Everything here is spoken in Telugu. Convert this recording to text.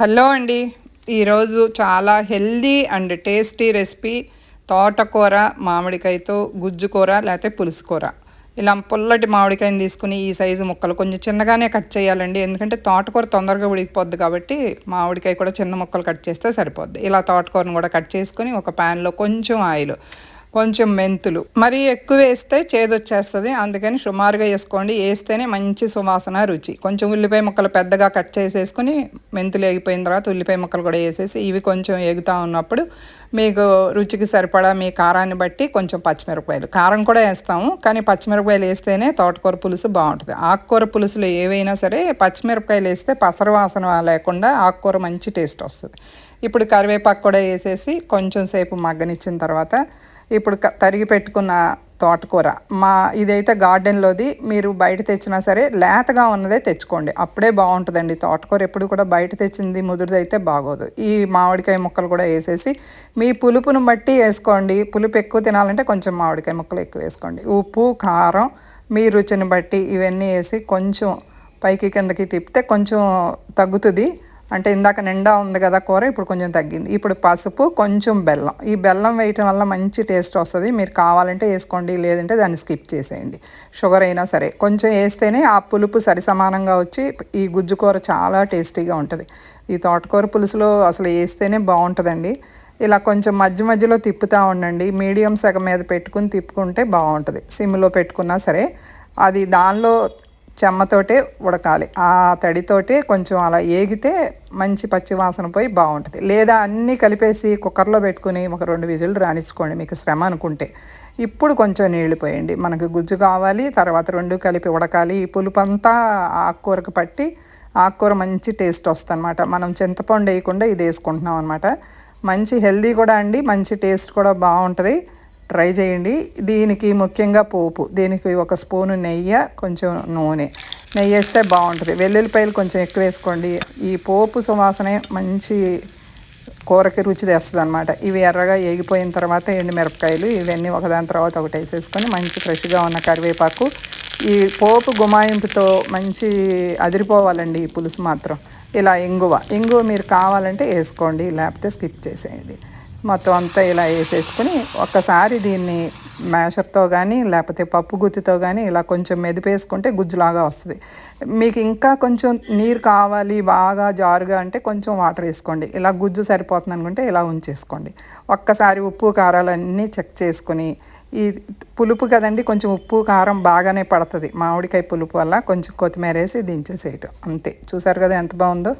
హలో అండి. ఈరోజు చాలా హెల్దీ అండ్ టేస్టీ రెసిపీ తోటకూర మామిడికాయతో గుజ్జు కూర లేకపోతే పులుసుకూర. ఇలా పుల్లటి మామిడికాయని తీసుకుని ఈ సైజు ముక్కలు కొంచెం చిన్నగానే కట్ చేయాలండి. ఎందుకంటే తోటకూర తొందరగా ఉడికిపోద్ది కాబట్టి మామిడికాయ కూడా చిన్న ముక్కలు కట్ చేస్తే సరిపోద్ది. ఇలా తోటకూరను కూడా కట్ చేసుకుని ఒక ప్యాన్లో కొంచెం ఆయిల్ కొంచెం మెంతులు. మరీ ఎక్కువ వేస్తే చేదొచ్చేస్తుంది. అందుకని సుమారుగా వేసుకోండి. వేస్తేనే మంచి సువాసన రుచి. కొంచెం ఉల్లిపాయ ముక్కలు పెద్దగా కట్ చేసేసుకుని మెంతులు ఎగిపోయిన తర్వాత ఉల్లిపాయ ముక్కలు కూడా వేసేసి ఇవి కొంచెం ఎగుతూ ఉన్నప్పుడు మీకు రుచికి సరిపడా మీ కారాన్ని బట్టి కొంచెం పచ్చిమిరపకాయలు. కారం కూడా వేస్తాము. కానీ పచ్చిమిరపకాయలు వేస్తేనే తోటకూర పులుసు బాగుంటుంది. ఆకుకూర పులుసులు ఏవైనా సరే పచ్చిమిరపకాయలు వేస్తే పసర వాసన లేకుండా ఆకుకూర మంచి టేస్ట్ వస్తుంది. ఇప్పుడు కరివేపాకు కూడా వేసేసి కొంచెం సేపు మగ్గనిచ్చిన తర్వాత ఇప్పుడు తరిగి పెట్టుకున్న తోటకూర. మా ఇదైతే గార్డెన్లోది మీరు బయట తెచ్చినా సరే లేతగా ఉన్నదే తెచ్చుకోండి. అప్పుడే బాగుంటుందండి తోటకూర. ఎప్పుడు కూడా బయట తెచ్చింది ముదురుదైతే బాగోదు. ఈ మామిడికాయ ముక్కలు కూడా వేసేసి మీ పులుపును బట్టి వేసుకోండి. పులుపు ఎక్కువ తినాలంటే కొంచెం మామిడికాయ ముక్కలు ఎక్కువ వేసుకోండి. ఉప్పు కారం మీ రుచిని బట్టి ఇవన్నీ వేసి కొంచెం పైకి కిందకి తిప్పితే కొంచెం తగ్గుతుంది. అంటే ఇందాక నిండా ఉంది కదా కూర ఇప్పుడు కొంచెం తగ్గింది. ఇప్పుడు పసుపు కొంచెం బెల్లం. ఈ బెల్లం వేయటం వల్ల మంచి టేస్ట్ వస్తుంది. మీరు కావాలంటే వేసుకోండి లేదంటే దాన్ని స్కిప్ చేసేయండి. షుగర్ అయినా సరే. కొంచెం వేస్తేనే ఆ పులుపు సరి సమానంగా వచ్చి ఈ గుజ్జు కూర చాలా టేస్టీగా ఉంటుంది. ఈ తోటకూర పులుసులో అసలు వేస్తేనే బాగుంటుందండి. ఇలా కొంచెం మధ్య మధ్యలో తిప్పుతూ ఉండండి. మీడియం సగం మీద పెట్టుకుని తిప్పుకుంటే బాగుంటుంది. సిమ్లో పెట్టుకున్నా సరే. అది దానిలో చెమ్మతోటే ఉడకాలి. ఆ తడితోటే కొంచెం అలా ఏగితే మంచి పచ్చి వాసన పోయి బాగుంటుంది. లేదా అన్నీ కలిపేసి కుక్కర్లో పెట్టుకుని ఒక రెండు విజులు రాణించుకోండి మీకు శ్రమ అనుకుంటే. ఇప్పుడు కొంచెం నీళ్ళు పోయండి. మనకు గుజ్జు కావాలి తర్వాత రెండు కలిపి ఉడకాలి. ఈ పులుపు అంతా ఆకుకూరకు పట్టి ఆకుకూర మంచి టేస్ట్ వస్తుంది అనమాట మనం చింతపండు వేయకుండా ఇది వేసుకుంటున్నాం అనమాట మంచి హెల్దీ కూడా అండి మంచి టేస్ట్ కూడా బాగుంటుంది. ట్రై చేయండి. దీనికి ముఖ్యంగా పోపు. దీనికి ఒక స్పూను నెయ్యి కొంచెం నూనె. నెయ్యి వేస్తే బాగుంటుంది. వెల్లుల్లిపాయలు కొంచెం ఎక్కువ వేసుకోండి. ఈ పోపు సువాసనే మంచి కూరకి రుచి తెస్తుంది అనమాట ఇవి ఎర్రగా ఏగిపోయిన తర్వాత ఎండుమిరపకాయలు ఇవన్నీ ఒకదాని తర్వాత ఒకటి వేసేసుకొని మంచి ఫ్రెష్గా ఉన్న కరివేపాకు. ఈ పోపు గుమాయింపుతో మంచి అదిరిపోవాలండి ఈ పులుసు మాత్రం. ఇలా ఇంగువ. ఇంగువ మీరు కావాలంటే వేసుకోండి. లేకపోతే స్కిప్ చేసేయండి. మొత్తం అంతా ఇలా వేసేసుకొని ఒక్కసారి దీన్ని మ్యాషర్తో కానీ లేకపోతే పప్పు గుత్తితో కానీ ఇలా కొంచెం మెదిపేసుకుంటే గుజ్జులాగా వస్తుంది. మీకు ఇంకా కొంచెం నీరు కావాలి బాగా జారుగా అంటే కొంచెం వాటర్ వేసుకోండి. ఇలా గుజ్జు సరిపోతుంది అనుకుంటే ఇలా ఉంచేసుకోండి. ఒక్కసారి ఉప్పు కారాలన్నీ చెక్ చేసుకొని ఈ పులుపు కదండి కొంచెం ఉప్పు కారం బాగానే పడుతుంది. మామిడికాయ పులుపు వల్ల కొంచెం కొత్తిమీర వేసి దించేసేయటం. అంతే. చూసారు కదా ఎంత బాగుందో?